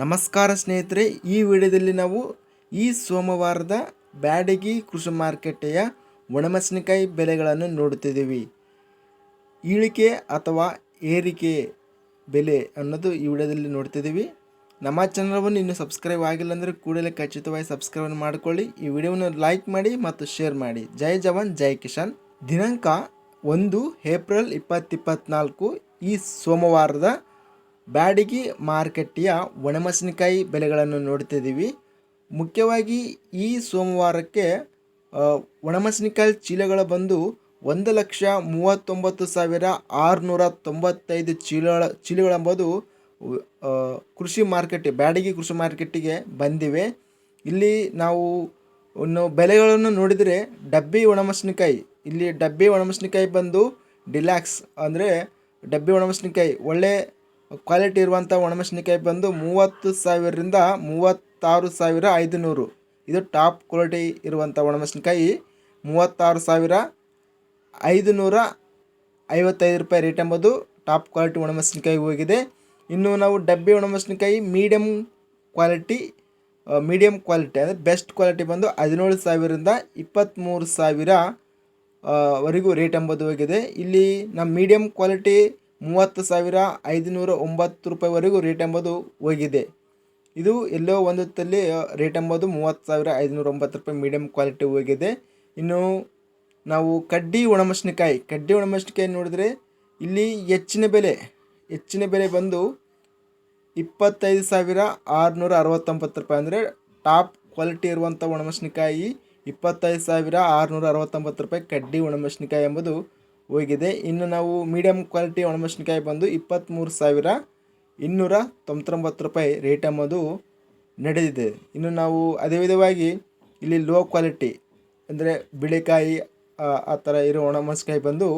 ನಮಸ್ಕಾರ ಸ್ನೇಹಿತರೆ, ಈ ವಿಡಿಯೋದಲ್ಲಿ ನಾವು ಈ ಸೋಮವಾರದ ಬ್ಯಾಡಗಿ ಕೃಷಿ ಮಾರುಕಟ್ಟೆಯ ಒಣಮೆಣಸಿನಕಾಯಿ ಬೆಲೆಗಳನ್ನು ನೋಡುತ್ತಿದ್ದೀವಿ. ಇಳಿಕೆ ಅಥವಾ ಏರಿಕೆ ಬೆಲೆ ಅನ್ನೋದು ಈ ವಿಡಿಯೋದಲ್ಲಿ ನೋಡ್ತಿದ್ದೀವಿ ನಮ್ಮ ಚಾನಲವನ್ನು ಇನ್ನೂ ಸಬ್ಸ್ಕ್ರೈಬ್ ಆಗಿಲ್ಲ ಅಂದರೆ ಕೂಡಲೇ ಖಚಿತವಾಗಿ ಸಬ್ಸ್ಕ್ರೈಬ್ ಮಾಡಿಕೊಳ್ಳಿ. ಈ ವಿಡಿಯೋವನ್ನು ಲೈಕ್ ಮಾಡಿ ಮತ್ತು ಶೇರ್ ಮಾಡಿ. ಜೈ ಜವಾನ್, ಜೈ ಕಿಶಾನ್ ದಿನಾಂಕ ಒಂದು ಏಪ್ರಿಲ್ ಇಪ್ಪತ್ತಿಪ್ಪತ್ನಾಲ್ಕು ಈ ಸೋಮವಾರದ ಬ್ಯಾಡಗಿ ಮಾರುಕಟ್ಟೆಯ ಒಣಮೆಣಸಿನಕಾಯಿ ಬೆಲೆಗಳನ್ನು ನೋಡ್ತಿದ್ದೀವಿ ಮುಖ್ಯವಾಗಿ ಈ ಸೋಮವಾರಕ್ಕೆ ಒಣಮೆಣಸಿನಕಾಯಿ ಚೀಲಗಳ ಬಂದು ಒಂದು ಲಕ್ಷ ಮೂವತ್ತೊಂಬತ್ತು ಸಾವಿರ ಆರುನೂರ ತೊಂಬತ್ತೈದು ಚೀಲಗಳ, ಚೀಲಗಳೆಂಬುದು ಕೃಷಿ ಮಾರ್ಕೆಟ್ ಬ್ಯಾಡಗಿ ಕೃಷಿ ಮಾರ್ಕೆಟ್ಟಿಗೆ ಬಂದಿವೆ. ಇಲ್ಲಿ ನಾವು ಇನ್ನು ಬೆಲೆಗಳನ್ನು ನೋಡಿದರೆ ಡಬ್ಬಿ ಒಣಮೆಣಸಿನಕಾಯಿ, ಇಲ್ಲಿ ಡಬ್ಬಿ ಒಣಮೆಣಸಿನಕಾಯಿ ಬಂದು ಡಿಲ್ಯಾಕ್ಸ್ ಅಂದರೆ ಡಬ್ಬಿ ಒಣಮೆಣಸಿನಕಾಯಿ, ಒಳ್ಳೆ ಕ್ವಾಲಿಟಿ ಇರುವಂಥ ಒಣಮೆಣಸಿನಕಾಯಿ ಬಂದು ಮೂವತ್ತು ಸಾವಿರದಿಂದ ಮೂವತ್ತಾರು ಸಾವಿರ ಐದುನೂರು. ಇದು ಟಾಪ್ ಕ್ವಾಲಿಟಿ ಇರುವಂಥ ಒಣಮೆಣಸಿನಕಾಯಿ. ಮೂವತ್ತಾರು ಸಾವಿರ ಐದು ನೂರ ಐವತ್ತೈದು ರೂಪಾಯಿ ರೇಟ್ ಎಂಬುದು ಟಾಪ್ ಕ್ವಾಲಿಟಿ ಒಣಮೆಣಸಿನಕಾಯಿ ಹೋಗಿದೆ. ಇನ್ನು ನಾವು ಡಬ್ಬಿ ಒಣಮೆಣಸಿನಕಾಯಿ ಮೀಡಿಯಮ್ ಕ್ವಾಲಿಟಿ ಮೀಡಿಯಮ್ ಕ್ವಾಲಿಟಿ ಅಂದರೆ ಬೆಸ್ಟ್ ಕ್ವಾಲಿಟಿ ಬಂದು ಹದಿನೇಳು ಸಾವಿರದಿಂದ ಇಪ್ಪತ್ತ್ಮೂರು ಸಾವಿರ ವರೆಗೂ ರೇಟ್ ಎಂಬುದು ಹೋಗಿದೆ. ಇಲ್ಲಿ ನಮ್ಮ ಮೀಡಿಯಮ್ ಕ್ವಾಲಿಟಿ ಮೂವತ್ತು ಸಾವಿರ ಐದುನೂರ ಒಂಬತ್ತು ರೂಪಾಯಿವರೆಗೂ ರೇಟ್ ಎಂಬುದು ಹೋಗಿದೆ. ಇದು ಎಲ್ಲೋ ಒಂದರಲ್ಲಿ ರೇಟ್ ಎಂಬುದು ಮೂವತ್ತು ಸಾವಿರ ಐದುನೂರ ಒಂಬತ್ತು ರೂಪಾಯಿ ಮೀಡಿಯಂ ಕ್ವಾಲಿಟಿ ಹೋಗಿದೆ. ಇನ್ನು ನಾವು ಕಡ್ಡಿ ಒಣಮೆಣಸಿನಕಾಯಿ ಕಡ್ಡಿ ಒಣಮೆಣಸಿನಕಾಯಿ ನೋಡಿದ್ರೆ ಇಲ್ಲಿ ಹೆಚ್ಚಿನ ಬೆಲೆ ಹೆಚ್ಚಿನ ಬೆಲೆ ಬಂದು ಇಪ್ಪತ್ತೈದು ಸಾವಿರ ಆರುನೂರ ಅರವತ್ತೊಂಬತ್ತು ರೂಪಾಯಿ ಅಂದರೆ ಟಾಪ್ ಕ್ವಾಲಿಟಿ ಇರುವಂಥ ಒಣಮೆಣಸಿನಕಾಯಿ ಇಪ್ಪತ್ತೈದು ಸಾವಿರ ಆರುನೂರ ಅರವತ್ತೊಂಬತ್ತು ರೂಪಾಯಿ ಕಡ್ಡಿ ಒಣಮೆಣಸಿನಕಾಯಿ ಎಂಬುದು ಹೋಗಿದೆ. ಇನ್ನು ನಾವು ಮೀಡಿಯಂ ಕ್ವಾಲಿಟಿ ಒಣಮೆಣಸಿನಕಾಯಿ ಬಂದು ಇಪ್ಪತ್ತ್ಮೂರು ಸಾವಿರ ಇನ್ನೂರ ತೊಂಬತ್ತೊಂಬತ್ತು ರೂಪಾಯಿ ರೇಟ್ ಎಂಬುದು ನಡೆದಿದೆ. ಇನ್ನು ನಾವು ಅದೇ ವಿಧವಾಗಿ ಇಲ್ಲಿ ಲೋ ಕ್ವಾಲಿಟಿ ಅಂದರೆ ಬಿಳೆಕಾಯಿ, ಆ ಆ ಥರ ಇರೋ ಒಣಮೆಣಸಿನಕಾಯಿ ಬಂದು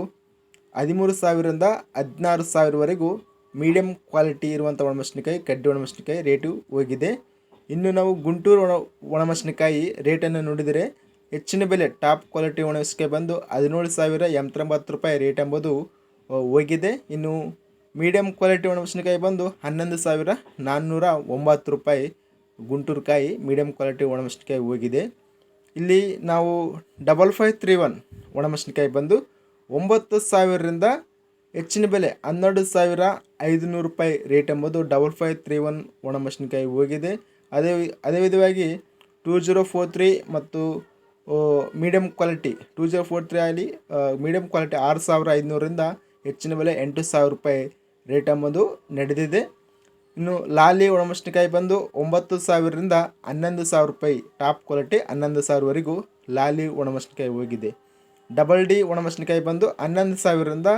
ಹದಿಮೂರು ಸಾವಿರದಿಂದ ಹದಿನಾರು ಸಾವಿರವರೆಗೂ ಮೀಡಿಯಂ ಕ್ವಾಲಿಟಿ ಇರುವಂಥ ಒಣಮೆಣಸಿನಕಾಯಿ, ಕಡ್ಡಿ ಒಣಮೆಣಸಿನಕಾಯಿ ರೇಟು ಹೋಗಿದೆ. ಇನ್ನು ನಾವು ಗುಂಟೂರು ಒಣ, ಒಣಮೆಣಸಿನಕಾಯಿ ರೇಟನ್ನು ನೋಡಿದರೆ ಹೆಚ್ಚಿನ ಬೆಲೆ ಟಾಪ್ ಕ್ವಾಲಿಟಿ ಒಣಮೆಣಸಿನಕಾಯಿ ಬಂದು ಹದಿನೇಳು ಸಾವಿರ ಎಂಬತ್ತೊಂಬತ್ತು ರೂಪಾಯಿ ರೇಟ್ ಎಂಬುದು ಹೋಗಿದೆ. ಇನ್ನು ಮೀಡಿಯಂ ಕ್ವಾಲಿಟಿ ಒಣಮೆಣಸಿನಕಾಯಿ ಬಂದು ಹನ್ನೊಂದು ಸಾವಿರ ನಾನ್ನೂರ ಒಂಬತ್ತು ರೂಪಾಯಿ ಗುಂಟೂರುಕಾಯಿ ಮೀಡಿಯಂ ಕ್ವಾಲಿಟಿ ಒಣಮೆಣಸಿನಕಾಯಿ ಹೋಗಿದೆ. ಇಲ್ಲಿ ನಾವು ಡಬಲ್ ಫೈವ್ ತ್ರೀ ಒನ್ ಒಣಮೆಣಸಿನಕಾಯಿ ಬಂದು ಒಂಬತ್ತು ಸಾವಿರದಿಂದ ಹೆಚ್ಚಿನ ಬೆಲೆ ಹನ್ನೆರಡು ಸಾವಿರ ಐದುನೂರು ರೂಪಾಯಿ ರೇಟ್ ಎಂಬುದು ಡಬಲ್ ಫೈವ್ ತ್ರೀ ಒನ್ ಒಣಮೆಣಸಿನಕಾಯಿ ಹೋಗಿದೆ. ಅದೇ ಅದೇ ವಿಧವಾಗಿ ಟೂ ಜೀರೋ ಫೋರ್ ತ್ರೀ ಮತ್ತು medium quality two zero four three ಆಗಲಿ ಮೀಡಿಯಮ್ ಕ್ವಾಲಿಟಿ ಆರು ಸಾವಿರ ಐದುನೂರಿಂದ ಹೆಚ್ಚಿನ ಬೆಲೆ ಎಂಟು ಸಾವಿರ ರೂಪಾಯಿ ರೇಟ್ ಎಂಬುದು ನಡೆದಿದೆ. ಇನ್ನು ಲಾಲಿ ಒಣಮೆಣಸಿನಕಾಯಿ ಬಂದು ಒಂಬತ್ತು ಸಾವಿರದಿಂದ ಹನ್ನೊಂದು ಸಾವಿರ ರೂಪಾಯಿ ಟಾಪ್ ಕ್ವಾಲಿಟಿ ಹನ್ನೊಂದು ಸಾವಿರವರೆಗೂ ಲಾಲಿ ಒಣಮೆಣಸಿನಕಾಯಿ ಹೋಗಿದೆ. ಡಬಲ್ ಡಿ ಒಣಮೆಣಸಿನಕಾಯಿ ಬಂದು ಹನ್ನೊಂದು ಸಾವಿರದಿಂದ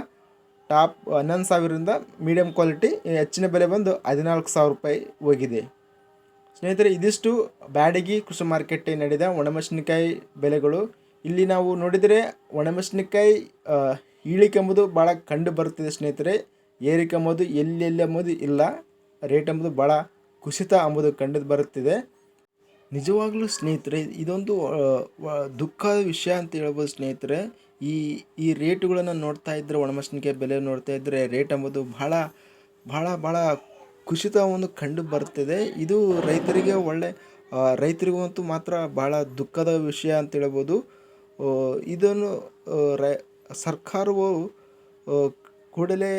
ಟಾಪ್ ಹನ್ನೊಂದು ಸಾವಿರದಿಂದ ಮೀಡಿಯಂ ಕ್ವಾಲಿಟಿ ಹೆಚ್ಚಿನ ಬೆಲೆ ಬಂದು ಹದಿನಾಲ್ಕು ಸಾವಿರ ರೂಪಾಯಿ ಹೋಗಿದೆ. ಸ್ನೇಹಿತರೆ, ಇದಿಷ್ಟು ಬ್ಯಾಡಗಿ ಕೃಷಿ ಮಾರ್ಕೆಟ್ ನಡೆದ ಒಣಮೆಣಸಿನಕಾಯಿ ಬೆಲೆಗಳು ಇಲ್ಲಿ ನಾವು ನೋಡಿದರೆ ಒಣಮೆಣಸಿನಕಾಯಿ ಇಳಿಕೆ ಎಂಬುದು ಭಾಳ ಕಂಡು ಬರುತ್ತಿದೆ ಸ್ನೇಹಿತರೆ. ಏರಿಕೆ ಎಂಬುದು ಎಲ್ಲೆಲ್ಲಿ ಎಂಬುದು ಇಲ್ಲ. ರೇಟ್ ಎಂಬುದು ಭಾಳ ಕುಸಿತ ಎಂಬುದು ಕಂಡು ಬರುತ್ತಿದೆ. ನಿಜವಾಗಲೂ ಸ್ನೇಹಿತರೆ, ಇದೊಂದು ದುಃಖದ ವಿಷಯ ಅಂತ ಹೇಳ್ಬೋದು ಸ್ನೇಹಿತರೆ. ಈ ಈ ರೇಟುಗಳನ್ನು ನೋಡ್ತಾ ಇದ್ದರೆ ಒಣಮೆಣಸಿನಕಾಯಿ ಬೆಲೆ ನೋಡ್ತಾ ಇದ್ದರೆ ರೇಟ್ ಎಂಬುದು ಭಾಳ ಭಾಳ ಭಾಳ ಕುಸಿತವನ್ನು ಕಂಡು ಬರ್ತಿದೆ ಇದು ರೈತರಿಗೆ ಒಳ್ಳೆ ರೈತರಿಗಂತೂ ಮಾತ್ರ ಭಾಳ ದುಃಖದ ವಿಷಯ ಅಂತ ಹೇಳ್ಬೋದು. ಇದನ್ನು ರೈ, ಸರ್ಕಾರವು ಕೂಡಲೇ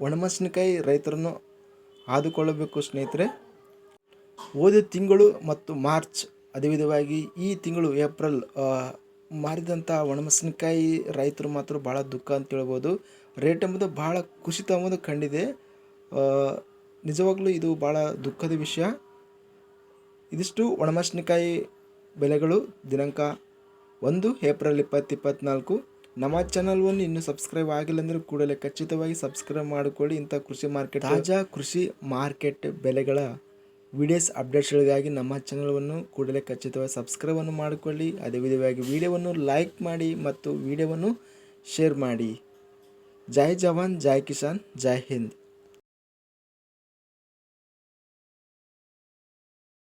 ಒಣಮೆಣಸಿನಕಾಯಿ ರೈತರನ್ನು ಆದುಕೊಳ್ಳಬೇಕು ಸ್ನೇಹಿತರೆ. ಓದಿದ ತಿಂಗಳು ಮತ್ತು ಮಾರ್ಚ್ ಅದೇ ವಿಧವಾಗಿ ಈ ತಿಂಗಳು ಏಪ್ರಿಲ್ ಮಾರಿದಂಥ ಒಣಮೆಣಸಿನಕಾಯಿ ರೈತರು ಮಾತ್ರ ಭಾಳ ದುಃಖ ಅಂತ ಹೇಳ್ಬೋದು. ರೇಟ್ ಎಂಬುದು ಭಾಳ ಕುಸಿತ ಎಂಬುದು ಕಂಡಿದೆ. ನಿಜವಾಗ್ಲೂ ಇದು ಭಾಳ ದುಃಖದ ವಿಷಯ. ಇದಿಷ್ಟು ಒಣಮೆಣಸಿನಕಾಯಿ ಬೆಲೆಗಳು ದಿನಾಂಕ ಒಂದು ಏಪ್ರಿಲ್ ಇಪ್ಪತ್ತು ಇಪ್ಪತ್ತ್ನಾಲ್ಕು ನಮ್ಮ ಚಾನಲ್ವನ್ನು ಇನ್ನೂ ಸಬ್ಸ್ಕ್ರೈಬ್ ಆಗಿಲ್ಲ ಅಂದರೆ ಕೂಡಲೇ ಖಚಿತವಾಗಿ ಸಬ್ಸ್ಕ್ರೈಬ್ ಮಾಡಿಕೊಳ್ಳಿ. ಇಂಥ ಕೃಷಿ ಮಾರ್ಕೆಟ್ ತಾಜಾ ಕೃಷಿ ಮಾರ್ಕೆಟ್ ಬೆಲೆಗಳ ವಿಡಿಯೋಸ್ ಅಪ್ಡೇಟ್ಸ್ಗಳಿಗಾಗಿ ನಮ್ಮ ಚಾನಲ್ವನ್ನು ಕೂಡಲೇ ಖಚಿತವಾಗಿ ಸಬ್ಸ್ಕ್ರೈಬನ್ನು ಮಾಡಿಕೊಳ್ಳಿ. ಅದೇ ವಿಧವಾಗಿ ವಿಡಿಯೋವನ್ನು ಲೈಕ್ ಮಾಡಿ ಮತ್ತು ವಿಡಿಯೋವನ್ನು ಶೇರ್ ಮಾಡಿ. ಜೈ ಜವಾನ್, ಜೈ ಕಿಸಾನ್, ಜೈ ಹಿಂದ್.